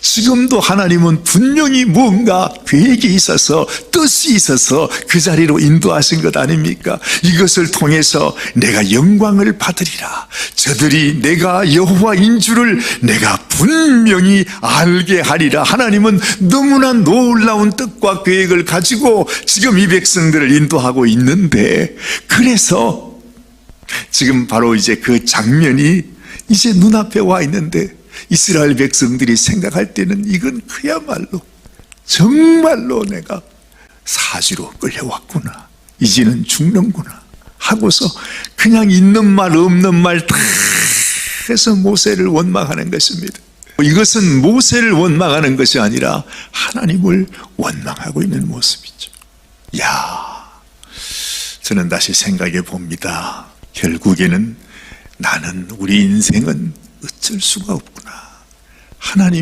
지금도 하나님은 분명히 뭔가 계획이 있어서 뜻이 있어서 그 자리로 인도하신 것 아닙니까? 이것을 통해서 내가 영광을 받으리라. 저들이 내가 여호와인 줄을 내가 분명히 알게 하리라. 하나님은 너무나 놀라운 뜻과 계획을 가지고 지금 이 백성들을 인도하고 있는데 그래서 지금 바로 이제 그 장면이 이제 눈앞에 와 있는데 이스라엘 백성들이 생각할 때는 이건 그야말로 정말로 내가 사지로 끌려왔구나. 이제는 죽는구나. 하고서 그냥 있는 말 없는 말 다 해서 모세를 원망하는 것입니다. 이것은 모세를 원망하는 것이 아니라 하나님을 원망하고 있는 모습이죠. 야, 저는 다시 생각해 봅니다. 결국에는 나는 우리 인생은 어쩔 수가 없구나. 하나님